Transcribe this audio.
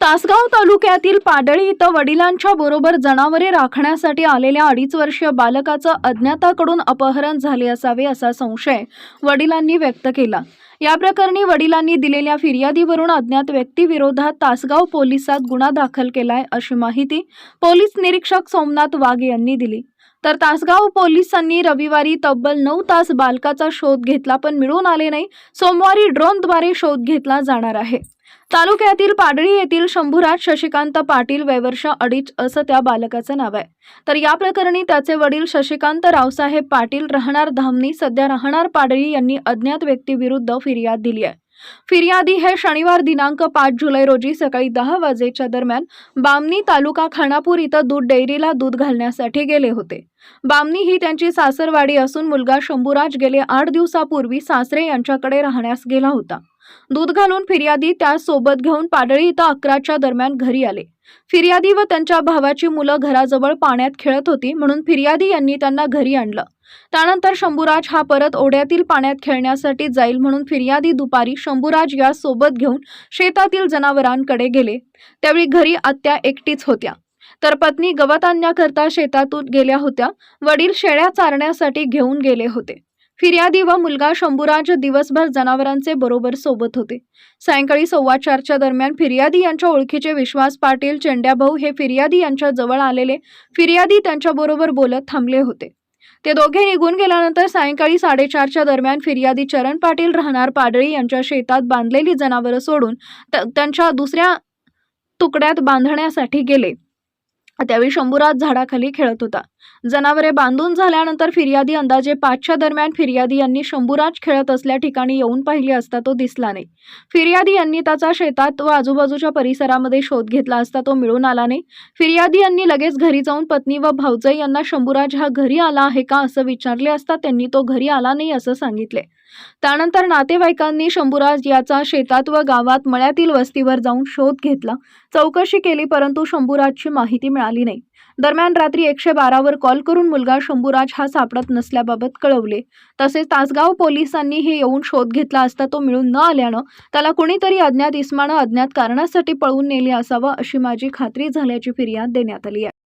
तासगाव तालुक्यातील पाडळी इथं वडिलांच्या बरोबर जनावरे राखण्यासाठी आलेल्या अडीच वर्षीय बालकाचं अज्ञाताकडून अपहरण झाले असावे असा संशय वडिलांनी व्यक्त केला. या प्रकरणी वडिलांनी दिलेल्या फिर्यादीवरून अज्ञात व्यक्तीविरोधात तासगाव पोलिसात गुन्हा दाखल केलाय अशी माहिती पोलीस निरीक्षक सोमनाथ वाघ यांनी दिली. तर तासगाव पोलिसांनी रविवारी तब्बल नऊ तास बालकाचा शोध घेतला पण मिळून आले नाही. सोमवारी ड्रोनद्वारे शोध घेतला जाणार आहे. तालुक्यातील पाडळी येथील शंभूराज शशिकांत पाटील वयवर्ष अडीच असं त्या बालकाचं नाव आहे. तर या प्रकरणी त्याचे वडील शशिकांत रावसाहेब पाटील राहणार धामणी सध्या राहणार पाडळी यांनी अज्ञात व्यक्तीविरुद्ध फिर्याद दिली आहे. फिर्यादी हे शनिवार दिनांक पाच जुलै रोजी सकाळी दहा वाजेच्या दरम्यान बामणी तालुका खानापूर इथं दूध डेअरीला दूध घालण्यासाठी गेले होते. बामणी ही त्यांची सासरवाडी असून मुलगा शंभूराज गेले आठ दिवसापूर्वी सासरे यांच्याकडे राहण्यास गेला होता. दूध घालून फिर्यादी त्यासोबत घेऊन पाडळी इथं अकराच्या दरम्यान घरी आले. फिर्यादी व त्यांच्या भावाची मुलं घराजवळ पाण्यात खेळत होती म्हणून फिर्यादी यांनी त्यांना घरी आणलं. त्यानंतर शंभूराज हा परत ओढ्यातील पाण्यात खेळण्यासाठी जाईल म्हणून फिर्यादी दुपारी शंभूराज या सोबत घेऊन शेतातील जनावरांकडे गेले. त्यावेळी घरी आत्या एकटीच होत्या. तर पत्नी गवत आणण्याकरता शेतातून गेल्या होत्या. वडील शेळ्या चारण्यासाठी घेऊन गेले होते. फिर्यादी व मुलगा शंभूराज दिवसभर जनावरांचे बरोबर सोबत होते. सायंकाळी सव्वा चारच्या दरम्यान फिर्यादी यांच्या ओळखीचे विश्वास पाटील चेंड्याभाऊ हे फिर्यादी यांच्या जवळ आलेले फिर्यादी त्यांच्याबरोबर बोलत थांबले होते. ते दोघे निघून गेल्यानंतर सायंकाळी साडेचारच्या दरम्यान फिर्यादी चरण पाटील राहणार पाडळी यांच्या शेतात बांधलेली जनावरं सोडून त- त्यांच्या दुसऱ्या तुकड्यात बांधण्यासाठी गेले. त्यावेळी शंभूराज झाडाखाली खेळत होता. जनावरे बांधून झाल्यानंतर फिर्यादी अंदाजे पाचच्या दरम्यान फिर्यादी यांनी शंभूराज खेळत असल्या ठिकाणी येऊन पाहिले असता तो दिसला नाही. फिर्यादी यांनी त्याचा शेतात व आजूबाजूच्या परिसरामध्ये शोध घेतला असता तो मिळून आला नाही. फिर्यादी यांनी लगेच घरी जाऊन पत्नी व भाऊजाई यांना शंभूराज हा घरी आला आहे का असं विचारले असता त्यांनी तो घरी आला नाही असं सांगितले. त्यानंतर नातेवाईकांनी शंभूराज याचा शेतात व गावात मळ्यातील वस्तीवर जाऊन शोध घेतला. चौकशी केली परंतु शंभूराजची माहिती मिळाली नाही. दरम्यान रात्री एकशे बारावर कॉल करून मुलगा शंभूराज हा सापडत नसल्याबाबत कळवले. तसेच तासगाव पोलिसांनी हे येऊन शोध घेतला असता तो मिळून न आल्यानं त्याला कुणीतरी अज्ञात इस्मानं अज्ञात कारणासाठी पळवून नेले असावं अशी माझी खात्री झाल्याची फिर्याद देण्यात आली आहे.